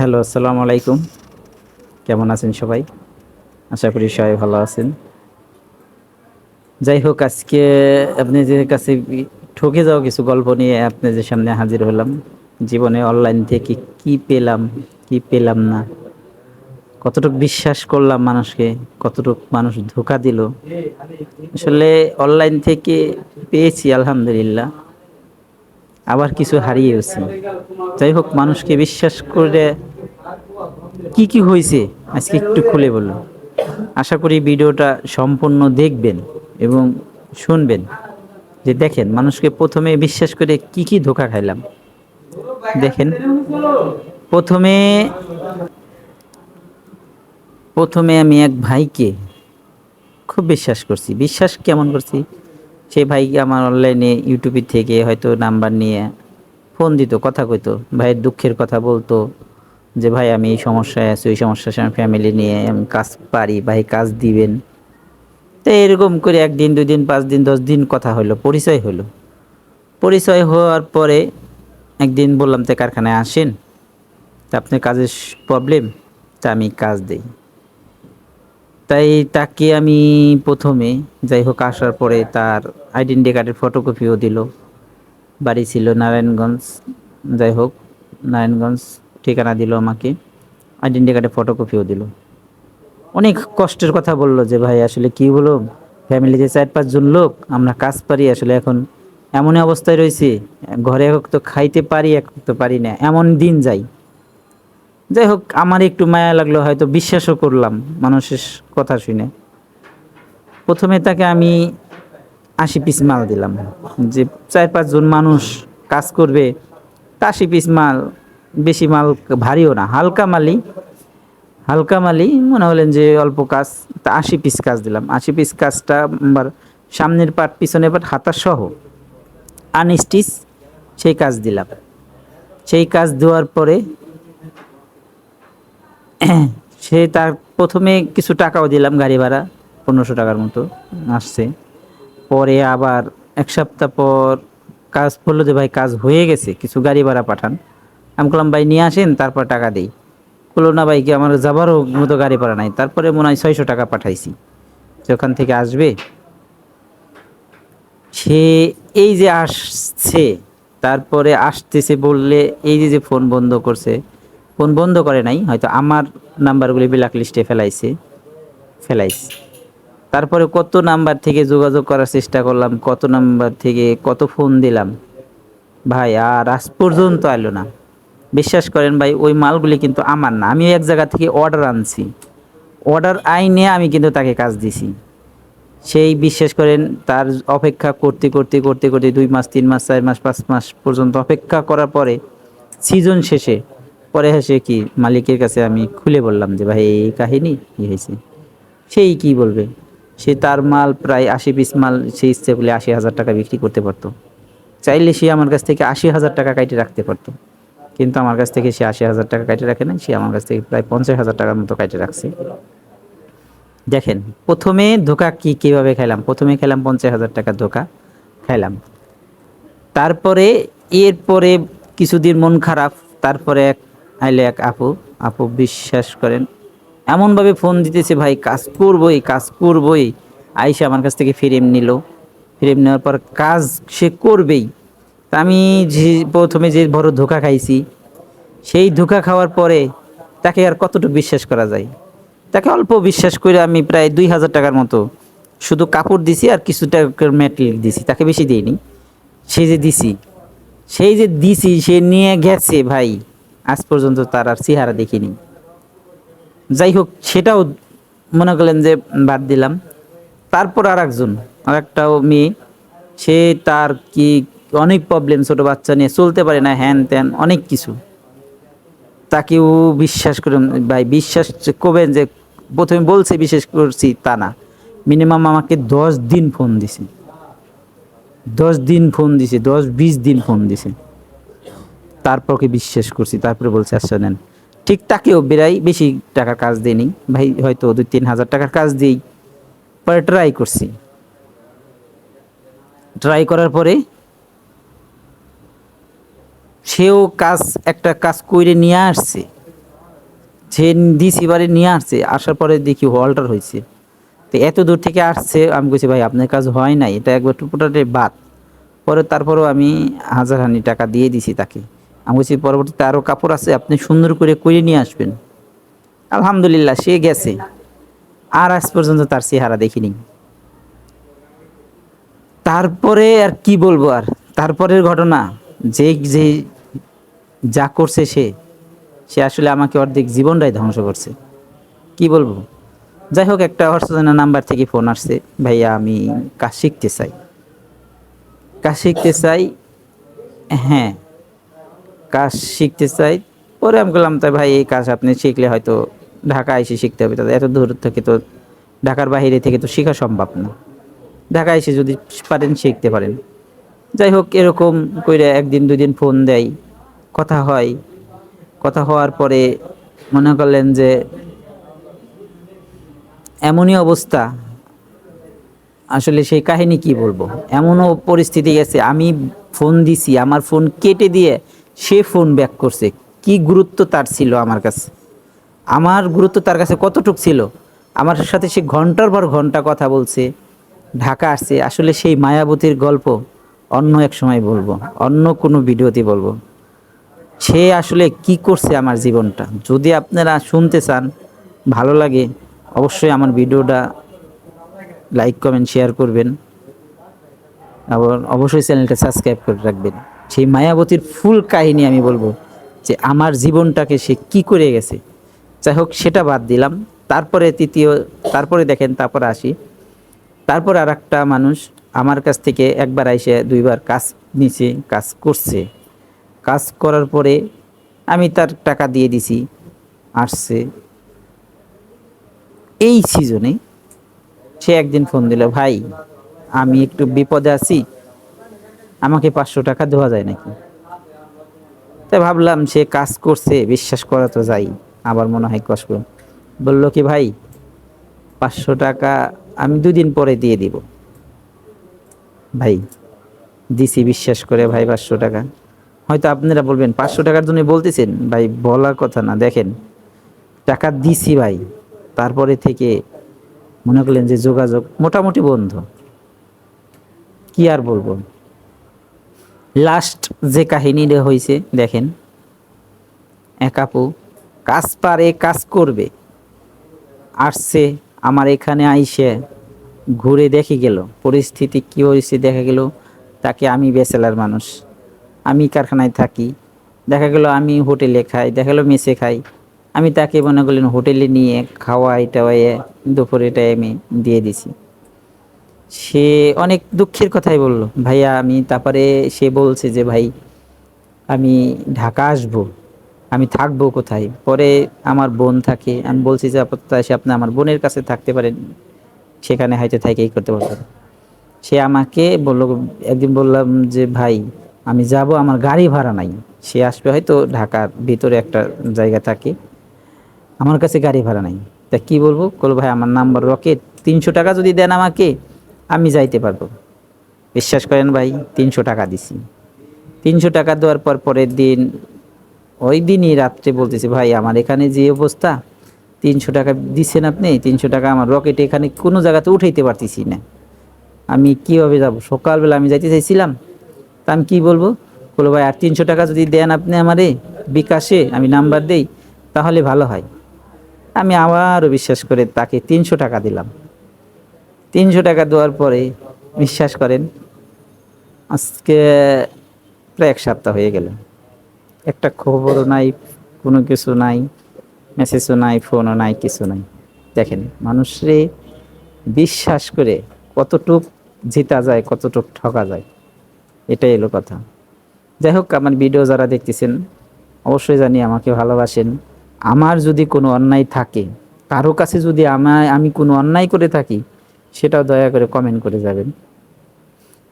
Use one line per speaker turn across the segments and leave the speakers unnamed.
Hello, আসসালামু আলাইকুম। কেমন আছেন সবাই? আশা করি সবাই ভালো আছেন। যাই হোক, আজকে আপনি যে কাছে ঠকে যাওয়া কিছু গল্প নিয়ে আপনাদের সামনে হাজির হলাম। জীবনে অনলাইন থেকে কি পেলাম কি পেলাম না? কতটুকু বিশ্বাস করলাম মানুষকে, কতটুকু মানুষ ধোকা দিল। আসলে অনলাইন থেকে পেয়েছি, আলহামদুলিল্লাহ। আবার কিছু হারিয়েছি যাই হোক, মানুষকে বিশ্বাস করে কি কি হয়েছে? আজকে একটু খুলে বলুন। আশা করি ভিডিওটা সম্পূর্ণ দেখবেন এবং শুনবেন। যে দেখেন, মানুষকে প্রথমে বিশ্বাস করে কি কি ধোকা খাইলাম। দেখেন, প্রথমে প্রথমে আমি এক ভাইকে খুব বিশ্বাস করছি। বিশ্বাস কেমন করছি? সেই ভাইকে আমার অনলাইনে ইউটিউবে থেকে হয়তো নাম্বার নিয়ে ফোন দিত, কথা কইতো, ভাইয়ের দুঃখের কথা বলতো। যে, ভাই, আমি এই সমস্যায় আছি, ওই সমস্যার সাথে ফ্যামিলি নিয়ে আমি কাজ পারি, ভাই, কাজ দিবেন। তো এরকম করে একদিন দুই দিন পাঁচ দিন, দশ দিন কথা হলো পরিচয় হলো পরিচয় হওয়ার পরে একদিন বললাম, তো কারখানায় আসেন, তা আপনার কাজের প্রবলেম তা আমি কাজ দেই। তাই তাকে আমি প্রথমে যাই হোক আসার পরে তার আইডেন্টি কার্ডের ফটোকপিও দিল। বাড়ি ছিল নারায়ণগঞ্জ, যাই হোক, নারায়ণগঞ্জ ঠিকানা দিল আমাকে আইডেন্টি কার্ডের ফটোকপিও দিল। অনেক কষ্টের কথা বলল যে, ভাই, আসলে কি বলো ফ্যামিলিতে চার পাঁচজন লোক, আমরা কাজ পারি, আসলে এখন এমন অবস্থায় রয়েছি। ঘরে এক তো খাইতে পারি, এক তো পারি না, এমন দিন যাই। যাই হোক, আমার একটু মায়া লাগল, হয়তো বিশ্বাসও করলাম, মানুষের কথা শুনে। প্রথমে তাকে আমি আশি পিস মাল দিলাম, যে চার পাঁচজন মানুষ কাজ করবে, তা আশি পিস মাল বেশি মাল ভারীও না, হালকা মালই, হালকা মালি মনে হলেন যে অল্প কাজ, তা আশি পিস কাজ দিলাম। আশি পিস কাজটা আবার সামনের পাট, পিছনের পাট হাতা সহ আনস্টিচ সেই কাজ দিলাম। সেই কাজ দেওয়ার পরে সে তার প্রথমে কিছু টাকাও দিলাম গাড়ি ভাড়া, পনেরোশো টাকার মতো আসছে। পরে আবার এক সপ্তাহ পর কাজ বলল যে, ভাই, কাজ হয়ে গেছে, কিছু গাড়ি ভাড়া পাঠান। আমি বললাম ভাই, নিয়ে আসেন, তারপর টাকা দিই। বলল না ভাই, কি আমার যাবারও মতো গাড়ি ভাড়া নাই। তারপরে মনে হয় ছয়শো টাকা পাঠাইছি। ওখান থেকে আসবে, সে এই যে আসছে, তারপরে আসতেছে বললে এই যে যে ফোন বন্ধ করছে, ফোন বন্ধ করে নাই, হয়তো আমার নাম্বারগুলি ব্ল্যাক লিস্টে ফেলাইছে ফেলাইছে। তারপরে কত নাম্বার থেকে যোগাযোগ করার চেষ্টা করলাম, কত নাম্বার থেকে কত ফোন দিলাম। ভাই, আর আজ পর্যন্ত এলো না। বিশ্বাস করেন ভাই, ওই মালগুলি কিন্তু আমার না। আমি এক জায়গা থেকে অর্ডার আনছি। অর্ডার আইনে আমি কিন্তু তাকে কাজ দিছি। সেই বিশ্বাস করেন, তার অপেক্ষা করতে করতে করতে করতে দুই মাস, তিন মাস, চার মাস, পাঁচ মাস পর্যন্ত অপেক্ষা করার পরে সিজন শেষে, পরে হেসে কি মালিকের কাছে আমি খুলে বললাম যে, ভাই, এই কাহিনী কী হয়েছে? সেই কি বলবে? সে তার মাল প্রায় আশি পিস মাল, সে ইচ্ছে বলে আশি হাজার টাকা বিক্রি করতে পারতো। চাইলে সে আমার কাছ থেকে আশি হাজার টাকা কাইটে রাখতে পারতো। কিন্তু আমার কাছ থেকে সে আশি হাজার টাকা কাইটে রাখে না সে আমার কাছ থেকে প্রায় পঞ্চাশ হাজার টাকার মতো কাইটে রাখছে। দেখেন, প্রথমে ধোকা কি কীভাবে খাইলাম? প্রথমে খেলাম পঞ্চাশ হাজার টাকা ধোকা, খাইলাম। তারপরে, এরপরে কিছুদিন মন খারাপ, তারপরে এক আইলে এক আপু আপু বিশ্বাস করেন, এমনভাবে ফোন দিতেছে, ভাই, কাজ করবই কাজ করবই। আইসা আমার কাছ থেকে ফ্রেম নিল। ফ্রেম নেওয়ার পর কাজ সে করবেই। আমি যে প্রথমে যে বড় ধোকা খাইছি, সেই ধোকা খাওয়ার পরে তাকে আর কতটুকু বিশ্বাস করা যায়? তাকে অল্প বিশ্বাস করে আমি প্রায় দুই হাজার টাকার মতো শুধু কাপড় দিছি আর কিছু টাকার ম্যাটেরিয়াল দিছি। তাকে বেশি দিইনি। সেই যে দিছি, সেই যে দিছি, সে নিয়ে গেছে ভাই। আজ পর্যন্ত তার আর চেহারা দেখিনি। যাই হোক, সেটাও মনে করলেন যে বাদ দিলাম। তারপর আর একজন আর একটাও মেয়ে, সে তার কি অনেক প্রবলেম ছোট বাচ্চা নিয়ে চলতে পারে না, হ্যান ত্যান, অনেক কিছু। তাকেও বিশ্বাস করে ভাই, বিশ্বাস করবেন যে প্রথমে বলছে বিশ্বাস করছি তা না। মিনিমাম আমাকে দশ দিন ফোন দিছে। দশ দিন ফোন দিছে, দশ বিশ দিন ফোন দিছে। তারপর ওকে বিশ্বাস করছি, তারপরে বলছে আচ্ছা নেন। ঠিক তাকেও বেড়াই, বেশি টাকার কাজ দিইনি ভাই, হয়তো দুই তিন হাজার টাকার কাজ দিই। পরে ট্রাই করছি। ট্রাই করার পরে সেও কাজ, একটা কাজ করে নিয়ে আসছে। সে দিছি বাড়ি নিয়ে আসছে, আসার পরে দেখি অল্টার হয়েছে তো এত দূর থেকে আসছে, আমি বলছি ভাই, আপনার কাজ হয় নাই, এটা একবার টুকুটাটে বাদ। পরে তারপরেও আমি হাজার হানি টাকা দিয়ে দিছি তাকে। আমি বলছি পরবর্তীতে আরও কাপড় আছে, আপনি সুন্দর করে করে নিয়ে আসবেন। আলহামদুলিল্লাহ, সে গেছে। আর আজ পর্যন্ত তার চেহারা দেখিনি। তারপরে আর কি বলব আর? তারপরের ঘটনা যে যে যা করছে সে সে আসলে আমাকে অর্ধেক জীবনটাই ধ্বংস করছে। কি বলব? যাই হোক, একটা অর্চনা নাম্বার থেকে ফোন আসছে, ভাইয়া, আমি কাজ শিখতে চাই। কাজ শিখতে চাই? হ্যাঁ। কাজ শিখতে চাই? পরে আমি বললাম তাই ভাই, এই কাজ আপনি শিখলে হয়তো ঢাকা এসে শিখতে হবে। তাদের এত দূর থেকে তো, ঢাকার বাইরে থেকে তো শেখা সম্ভব না। ঢাকা এসে যদি পারেন, শিখতে পারেন। যাই হোক এরকম কইরে একদিন দুই দিন ফোন দেয়, কথা হয়। কথা হওয়ার পরে মনে করলেন যে এমনই অবস্থা। আসলে সেই কাহিনী কি বলব? এমনও পরিস্থিতি গেছে, আমি ফোন দিছি, আমার ফোন কেটে দিয়ে সে ফোন ব্যাক করছে। কি গুরুত্ব তার ছিল আমার কাছে? আমার গুরুত্ব তার কাছে কতটুক ছিল? আমার সাথে সে ঘণ্টার পর ঘণ্টা কথা বলছে, ঢাকা আসছে। আসলে সেই মায়াবতীর গল্প অন্য এক সময় বলব, অন্য কোনো ভিডিওতে বলব, সে আসলে কি করছে আমার জীবনটা? যদি আপনারা শুনতে চান, ভালো লাগে, অবশ্যই আমার ভিডিওটা লাইক, কমেন্ট, শেয়ার করবেন। আবার অবশ্যই চ্যানেলটা সাবস্ক্রাইব করে রাখবেন। সেই মায়াবতীর ফুল কাহিনী আমি বলব যে আমার জীবনটাকে সে কি করে গেছে। যাই হোক, সেটা বাদ দিলাম। তারপরে তৃতীয়, তারপরে দেখেন, তারপরে আসি। তারপর আর একটা মানুষ আমার কাছ থেকে একবার এসে দুইবার কাজ নিছে, কাজ করছে। কাজ করার পরে আমি তার টাকা দিয়ে দিছি, আসছে। এই সিজনে সে একদিন ফোন দিল, ভাই, আমি একটু বিপদে আছি, আমাকে পাঁচশো টাকা দেওয়া যায় নাকি? তাই ভাবলাম সে কাজ করছে, বিশ্বাস করা তো যাই আবার মনে হয় কষ্ট। বলল কি, ভাই, পাঁচশো টাকা আমি দুদিন পরে দিয়ে দিব। ভাই, দিছি বিশ্বাস করে ভাই পাঁচশো টাকা। হয়তো আপনারা বলবেন, পাঁচশো টাকার জন্য বলতেছেন। ভাই, বলার কথা না, দেখেন, টাকা দিছি ভাই, তারপরে থেকে মনে করলেন যে যোগাযোগ মোটামুটি বন্ধ। কি আর বলব? লাস্ট যে কাহিনীটা হয়েছে দেখেন, এক আপু, কাজ পারে, কাজ করবে, আসছে, আমার এখানে আইসে ঘুরে দেখে গেল, পরিস্থিতি কী পরিস্থিতি দেখা গেল, তাকে আমি বেচেলার মানুষ। আমি কারখানায় থাকি, দেখা গেল আমি হোটেলে খাই, দেখা গেলো মেসে খাই। আমি তাকে মনে করলেন হোটেলে নিয়ে খাওয়াই টাওয়াইয়ে দুপুরে টাইমে দিয়ে দিছি। সে অনেক দুঃখের কথাই বলল, ভাইয়া, আমি তারপরে সে বলছে যে, ভাই, আমি ঢাকা আসব, আমি থাকব কোথায়? পরে আমার বোন থাকে, আমি বলছি যে আপাতত এসে আপনি আমার বোনের কাছে থাকতে পারেন। সেখানে হয়তো থাকেই করতে পারবেন সে আমাকে বলল, একদিন বললাম যে, ভাই, আমি যাব, আমার গাড়ি ভাড়া নাই। সে আসবে হয়তো ঢাকার ভিতরে একটা জায়গা থাকে। আমার কাছে গাড়ি ভাড়া নাই। তা কি বলব? বলব ভাই, আমার নাম্বার রকেট, তিনশো টাকা যদি দেন আমাকে, আমি যাইতে পারব। বিশ্বাস করেন ভাই, তিনশো টাকা দিছি। তিনশো টাকা দেওয়ার পর পরের দিন, ওই দিনই রাত্রে বলতেছি, ভাই, আমার এখানে যে অবস্থা তিনশো টাকা দিচ্ছেন আপনি, তিনশো টাকা আমার রকেট এখানে কোনো জায়গাতে উঠাইতে পারতেছি না। আমি কীভাবে যাব? সকালবেলা আমি যাইতে চাইছিলাম, তা আমি কী বলব? বলব ভাই, আর তিনশো টাকা যদি দেন আপনি আমারে, বিকাশে আমি নাম্বার দেই, তাহলে ভালো হয়। আমি আবারও বিশ্বাস করে তাকে তিনশো টাকা দিলাম। তিনশো টাকা দেওয়ার পরে বিশ্বাস করেন, আজকে প্রায় এক সপ্তাহ হয়ে গেল। একটা খবরও নাই, কোনো কিছু নাই। মেসেজও নাই ফোনও নাই, কিছু নাই। দেখেন, মানুষরে বিশ্বাস করে কতটুক জিতা যায়, কতটুক ঠকা যায়, এটাই এলো কথা। যাই হোক, আমার ভিডিও যারা দেখতেছেন, অবশ্যই জানি আমাকে ভালোবাসেন। আমার যদি কোনো অন্যায় থাকে, কারও কাছে যদি আমার আমি কোনো অন্যায় করে থাকি, সেটাও দয়া করে কমেন্ট করে যাবেন।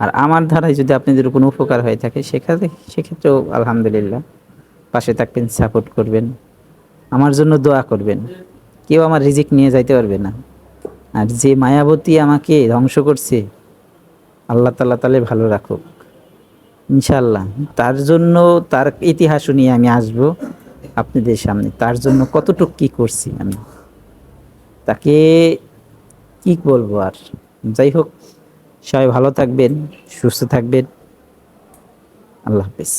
আর আমার ধারায় যদি আপনাদের কোনো উপকার হয়ে থাকে, সেখানে সেক্ষেত্রেও আলহামদুলিল্লাহ, পাশে থাকবেন সাপোর্ট করবেন। আমার জন্য দোয়া করবেন। কেউ আমার রিজিক নিয়ে যাইতে পারবে না। আর যে মায়াবতী আমাকে ধ্বংস করছে, আল্লাহ তাল্লাহ তালে ভালো রাখুক। ইনশাল্লাহ তার জন্য তার ইতিহাসও নিয়ে আমি আসব আপনাদের সামনে। তার জন্য কতটুক কি করছি আমি? তাকে কি বলব আর? যাই হোক, সবাই ভালো থাকবেন, সুস্থ থাকবেন। আল্লাহ হাফিজ।